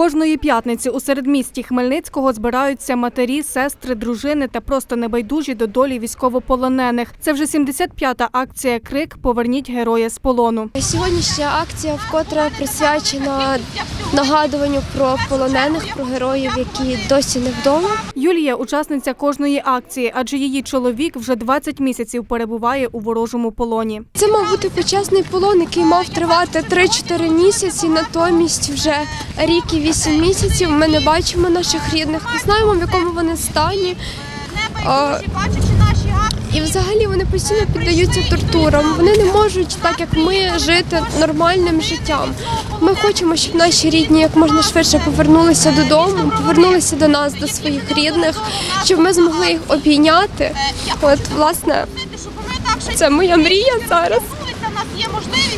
Кожної п'ятниці у середмісті Хмельницького збираються матері, сестри, дружини та просто небайдужі до долі військовополонених. Це вже 75-та акція Крик Поверніть героя з полону. Сьогоднішня акція вкотре присвячена нагадуванню про полонених, про героїв, які досі не вдома. Юлія учасниця кожної акції, адже її чоловік вже 20 місяців перебуває у ворожому полоні. Це мав бути почесний полон, який мав тривати 3-4 місяці. Натомість вже рік і 8 місяців ми не бачимо наших рідних, не знаємо, в якому вони стані. І взагалі вони постійно піддаються тортурам. Вони не можуть, так як ми, жити нормальним життям. Ми хочемо, щоб наші рідні як можна швидше повернулися додому, повернулися до нас, до своїх рідних, щоб ми змогли їх обійняти. От, власне, це моя мрія зараз.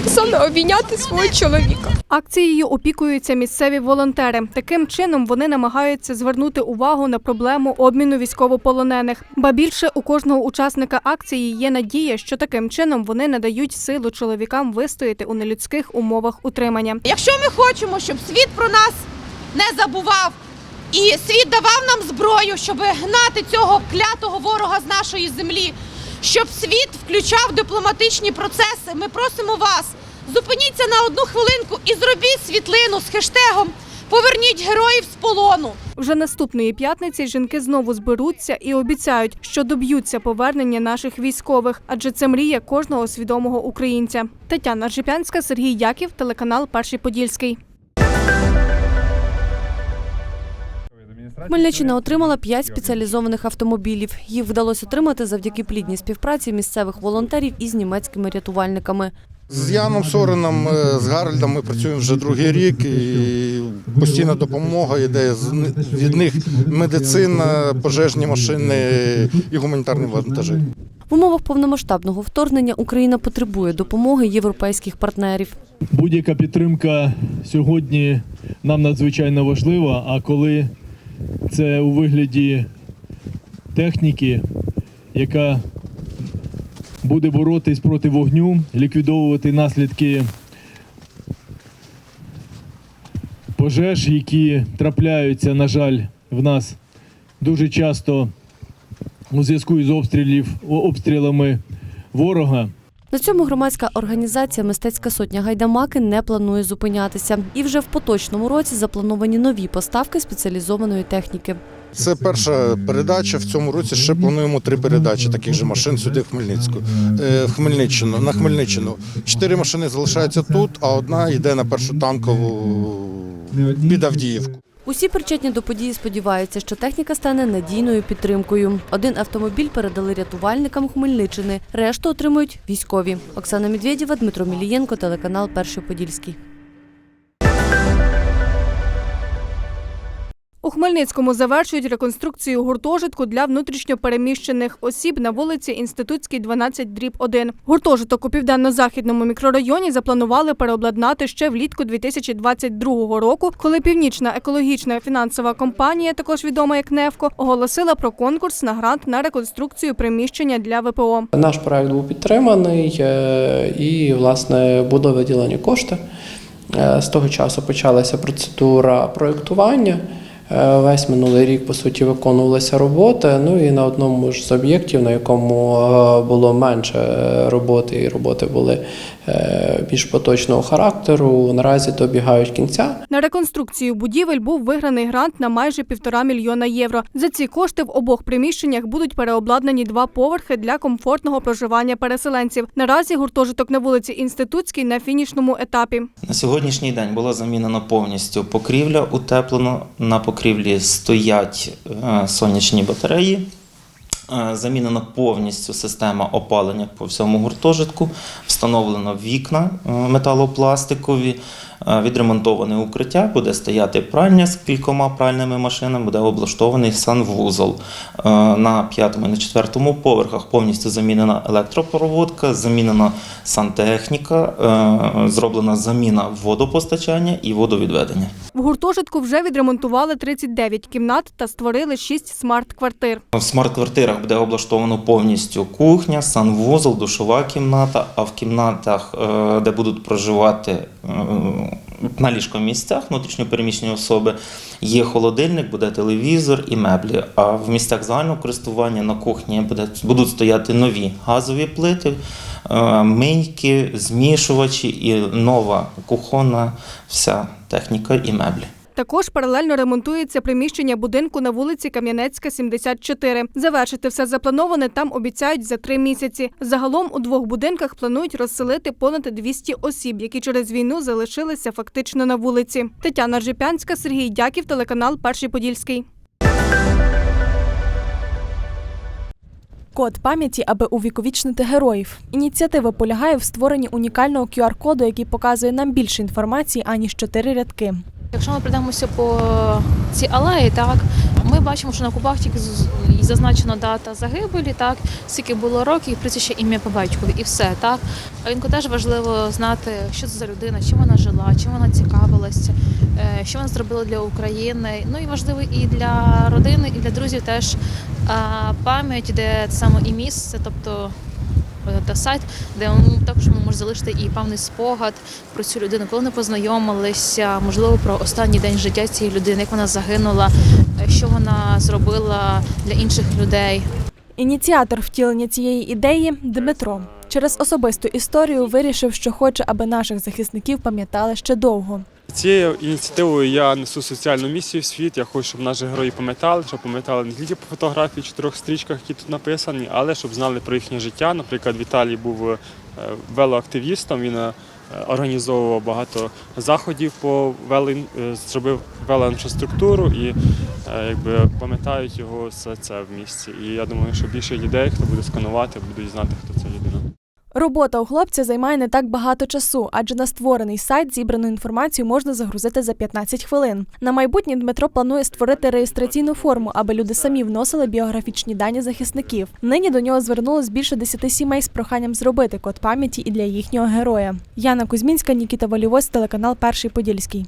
Саме обійняти свого чоловіка. Акцією опікуються місцеві волонтери. Таким чином вони намагаються звернути увагу на проблему обміну військовополонених. Ба більше у кожного учасника акції є надія, що таким чином вони надають силу чоловікам вистояти у нелюдських умовах утримання. Якщо ми хочемо, щоб світ про нас не забував, і світ давав нам зброю, щоб гнати цього клятого ворога з нашої землі, щоб світ включав дипломатичні процеси, ми просимо вас, зупиніться на одну хвилинку і зробіть світлину з хештегом Поверніть героїв з полону. Вже наступної п'ятниці жінки знову зберуться і обіцяють, що доб'ються повернення наших військових, адже це мрія кожного свідомого українця. Тетяна Жипянська, Сергій Яків, телеканал Перший Подільський. Хмельниччина отримала п'ять спеціалізованих автомобілів. Їх вдалося отримати завдяки плідній співпраці місцевих волонтерів із німецькими рятувальниками. З Яном Сореном, е, з Гарольдом ми працюємо вже другий рік і постійна допомога йде з- від них медицина, пожежні машини і гуманітарні вантажі. В умовах повномасштабного вторгнення Україна потребує допомоги європейських партнерів. Будь-яка підтримка сьогодні нам надзвичайно важлива, а коли це у вигляді техніки, яка буде боротись проти вогню, ліквідовувати наслідки пожеж, які трапляються, на жаль, в нас дуже часто у зв'язку із обстрілів, обстрілами ворога. На цьому громадська організація Мистецька сотня Гайдамаки не планує зупинятися. І вже в поточному році заплановані нові поставки спеціалізованої техніки. Це перша передача. В цьому році ще плануємо три передачі таких же машин сюди в Хмельницьку. Е, В Хмельниччину, на Хмельниччину. Чотири машини залишаються тут, а одна йде на першу танкову під Авдіївку. Усі причетні до події сподіваються, що техніка стане надійною підтримкою. Один автомобіль передали рятувальникам Хмельниччини, решту отримують військові. Оксана Медведєва, Дмитро Мілієнко, телеканал Перший Подільський. У Хмельницькому завершують реконструкцію гуртожитку для внутрішньопереміщених осіб на вулиці Інститутській, 12, дріб 1. Гуртожиток у південно-західному мікрорайоні запланували переобладнати ще влітку 2022 року, коли північна екологічна фінансова компанія, також відома як НЕФКО, оголосила про конкурс на грант на реконструкцію приміщення для ВПО. Наш проект був підтриманий е, і, власне, були виділені кошти. Е, З того часу почалася процедура проєктування. Е, Весь минулий рік, по суті, виконувалися роботи. Ну і на одному ж з об'єктів, на якому е, було менше е, роботи, і роботи були більш поточного характеру, наразі добігають кінця. На реконструкцію будівель був виграний грант на майже півтора мільйона євро. За ці кошти в обох приміщеннях будуть переобладнані два поверхи для комфортного проживання переселенців. Наразі гуртожиток на вулиці Інститутській на фінішному етапі. На сьогоднішній день було замінено повністю покрівля, утеплено. На покрівлі стоять е, сонячні батареї. Е, Замінена повністю система опалення по всьому гуртожитку, встановлено вікна е, металопластикові, відремонтоване укриття, буде стояти пральня з кількома пральними машинами, буде облаштований санвузол. На п'ятому і на четвертому поверхах повністю замінена електропроводка, замінена сантехніка, зроблена заміна водопостачання і водовідведення. В гуртожитку вже відремонтували 39 кімнат та створили 6 смарт-квартир. В смарт-квартирах буде облаштовано повністю кухня, санвузол, душова кімната. А в кімнатах, е, де будуть проживати е, на ліжкомісцях внутрішньопереміщені особи. Є холодильник, буде телевізор і меблі. А в місцях загального користування на кухні буде, будуть стояти нові газові плити, е, мийки, змішувачі і нова кухонна вся техніка і меблі. Також паралельно ремонтується приміщення будинку на вулиці Кам'янецька, 74. Завершити все заплановане там обіцяють за три місяці. Загалом у двох будинках планують розселити понад 200 осіб, які через війну залишилися фактично на вулиці. Тетяна Ржепянська, Сергій Дяків, телеканал Перший Подільський. Код пам'яті, аби увіковічнити героїв. Ініціатива полягає в створенні унікального QR-коду, який показує нам більше інформації, аніж чотири рядки. Якщо ми прийдемося по цій алеї, так ми бачимо, що на кубах тільки зазначена дата загибелі, так скільки було років, і прізвище ім'я по батькові, і все так. А інколи теж важливо знати, що це за людина, чим вона жила, чим вона цікавилася, е, що вона зробила для України. Ну і важливо і для родини, і для друзів теж пам'ять, де саме і місце, тобто. Е, Та сайт, де також ми можемо залишити і певний спогад про цю людину, коли вони познайомилися, можливо, про останній день життя цієї людини, як вона загинула, е, що вона зробила для інших людей. Ініціатор втілення цієї ідеї Дмитро. Через особисту історію вирішив, що хоче, аби наших захисників пам'ятали ще довго. Цією ініціативою я несу соціальну місію в світ. Я хочу, щоб наші герої пам'ятали, щоб пам'ятали не тільки по фотографії, чотирьох стрічках, які тут написані, але щоб знали про їхнє життя. Наприклад, Віталій був е, велоактивістом. Він е, організовував багато заходів по вело, е, зробив велоінфраструктуру і якби пам'ятають його все це в місті. І я думаю, що більше людей, хто буде сканувати, будуть знати, хто ця людина. Робота у хлопця займає не так багато часу, адже на створений сайт зібрану інформацію можна загрузити за 15 хвилин. На майбутнє Дмитро планує створити реєстраційну форму, аби люди самі вносили біографічні дані захисників. Нині до нього звернулось більше 10 сімей з проханням зробити код пам'яті і для їхнього героя. Яна Кузьмінська, Нікіта Волівось, телеканал Перший Подільський.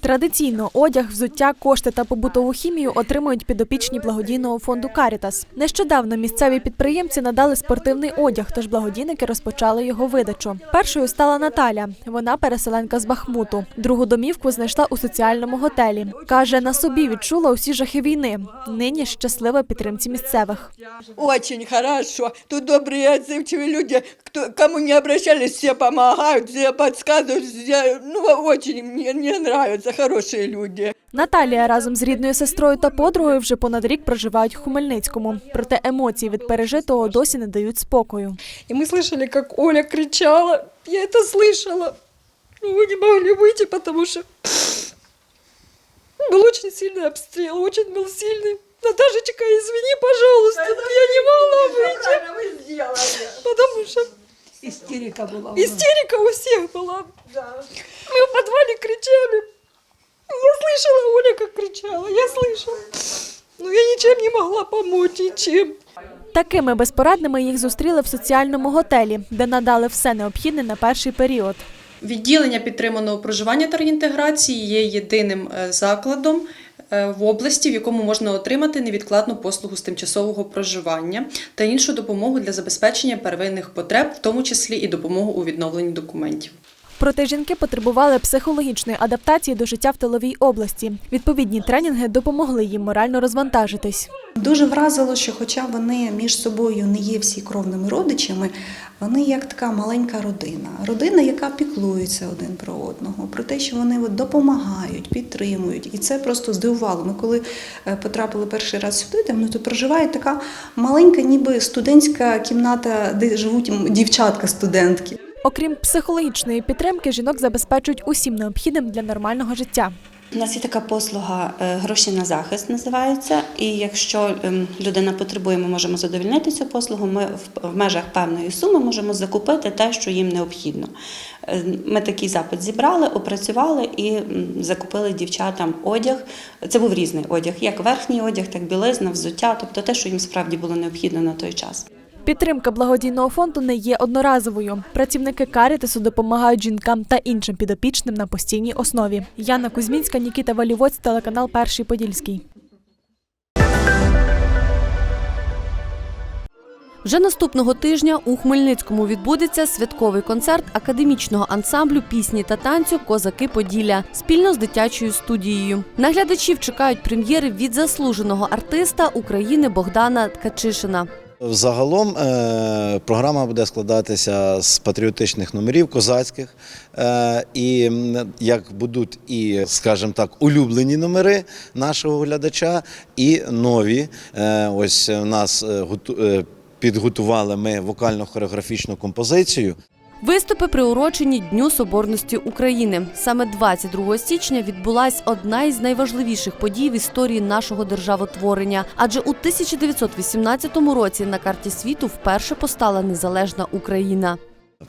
Традиційно одяг, взуття, кошти та побутову хімію отримують підопічні благодійного фонду Карітас. Нещодавно місцеві підприємці надали спортивний одяг, тож благодійники розпочали його видачу. Першою стала Наталя. Вона переселенка з Бахмуту. Другу домівку знайшла у соціальному готелі. каже, на собі відчула усі жахи війни. Нині щаслива підтримці місцевих. Очень хорошо. Тут добрые, отзывчивые люди. Кто, кому не обращались, все помогают, все подсказывают. Все, ну, очень мне, мне нравятся хорошие люди. Наталія разом з рідною сестрою та подругою вже понад рік проживають в Хмельницькому. Проте емоції від пережитого досі не дають спокою. И мы слышали, как Оля кричала. Я это слышала. Но мы не могли выйти, потому что был очень сильный обстрел, очень был сильный. Наташечка, извини, пожалуйста, я не могла выйти, потому что Истерика была. истерика у всех была. Мы в подвале кричали. Я слышала, Оля как кричала, я слышала. Но я ничем не могла помочь, ничем. Такими безпорадними їх зустріли в соціальному готелі, де надали все необхідне на перший період. Відділення підтриманого проживання та реінтеграції є єдиним е, закладом е, в області, в якому можна отримати невідкладну послугу з тимчасового проживання та іншу допомогу для забезпечення первинних потреб, в тому числі і допомогу у відновленні документів. Проте жінки потребували психологічної адаптації до життя в тиловій області. Відповідні тренінги допомогли їм морально розвантажитись. Дуже вразило, що хоча вони між собою не є всі кровними родичами, вони як така маленька родина. Родина, яка піклується один про одного, про те, що вони допомагають, підтримують. І це просто здивувало. Ми коли е, потрапили перший раз сюди, там ну, то проживає така маленька, ніби студентська кімната, де живуть дівчатка-студентки. Окрім психологічної підтримки, жінок забезпечують усім необхідним для нормального життя. У нас є така послуга е, гроші на захист називається. І якщо ем, людина потребує, ми можемо задовільнити цю послугу. Ми в- межах певної суми можемо закупити те, що їм необхідно. Е, Ми такий запит зібрали, опрацювали і закупили дівчатам одяг. Це був різний одяг, як верхній одяг, так білизна, взуття, тобто те, що їм справді було необхідно на той час. Підтримка благодійного фонду не є одноразовою. Працівники Карітасу допомагають жінкам та іншим підопічним на постійній основі. Яна Кузьмінська, Нікіта Валівоць, телеканал Перший Подільський. Вже наступного тижня у Хмельницькому відбудеться святковий концерт академічного ансамблю пісні та танцю Козаки Поділля спільно з дитячою студією. Наглядачів чекають прем'єри від заслуженого артиста України Богдана Ткачишина. Загалом е, програма буде складатися з патріотичних номерів козацьких, е, і як будуть і, скажімо так, улюблені номери нашого глядача, і нові. Е, ось у нас готу- підготували ми вокально-хореографічну композицію. Виступи приурочені Дню Соборності України. Саме 22 січня відбулась одна із найважливіших подій в історії нашого державотворення. Адже у 1918 році на карті світу вперше постала незалежна Україна.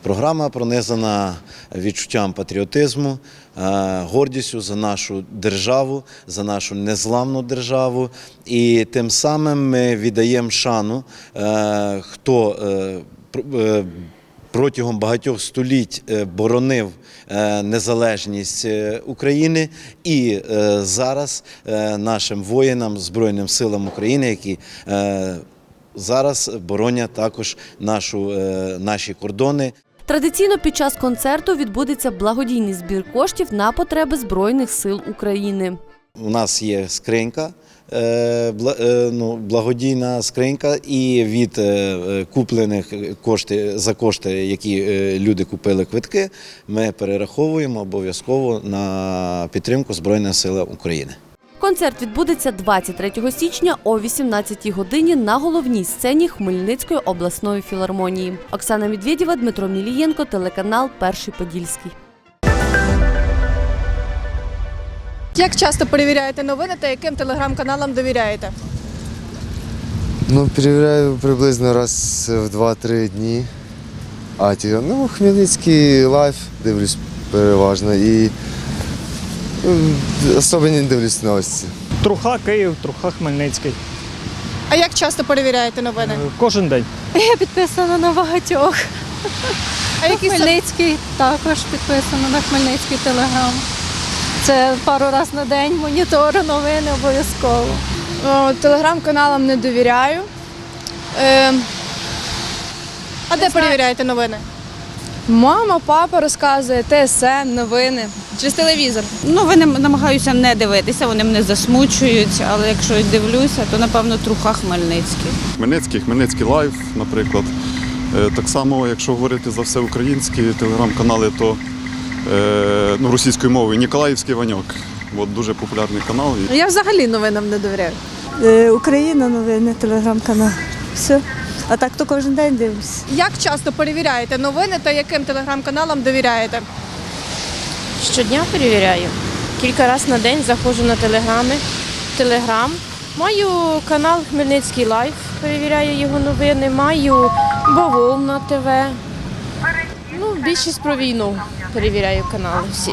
Програма пронизана відчуттям патріотизму, е, гордістю за нашу державу, за нашу незламну державу. І тим самим ми віддаємо шану, е, хто е, протягом багатьох століть е, боронив е, незалежність е, України, і зараз нашим воїнам, Збройним силам України, які зараз боронять також нашу, наші кордони. Традиційно під час концерту відбудеться благодійний збір коштів на потреби Збройних сил України. У нас є скринька, ну, благодійна скринька, і від е, е, куплених кошти за кошти, які е, люди купили квитки, ми перераховуємо обов'язково на підтримку Збройних сил України. Концерт відбудеться 23 січня о 18 годині на головній сцені Хмельницької обласної філармонії. Оксана Медведєва, Дмитро Мілієнко, телеканал Перший Подільський. Як часто перевіряєте новини та яким телеграм-каналам довіряєте? Ну, перевіряю приблизно раз в 2-3 дні. А ті, ну, Хмельницький лайф дивлюсь переважно і ну, особо не дивлюсь новості. Труха Київ, Труха Хмельницький. А як часто перевіряєте новини? Кожен день. Я підписана на багатьох. А які сам- Хмельницький також підписана на Хмельницький телеграм. Це пару разів на день моніторю новини обов'язково. Телеграм-каналам не довіряю. Е, А де перевіряєте новини? мама, папа розказує, ТСН, новини через телевізор. Новини намагаюся не дивитися, вони мене засмучують, але якщо дивлюся, то напевно труха Хмельницький. Хмельницький, Хмельницький лайв, наприклад. Е, Так само, якщо говорити за все українські телеграм-канали, то е, ну, російською мовою Ніколаївський Ваньок. От дуже популярний канал. І Я взагалі новинам не довіряю. Е, Україна новини, телеграм-канал. Все. А так то кожен день дивлюсь. Як часто перевіряєте новини та яким телеграм-каналам довіряєте? Щодня перевіряю. Кілька разів на день заходжу на телеграми, телеграм. Маю канал Хмельницький Лайф, перевіряю його новини. Маю Бавовна ТВ. Ну, більшість про війну перевіряю канали всі.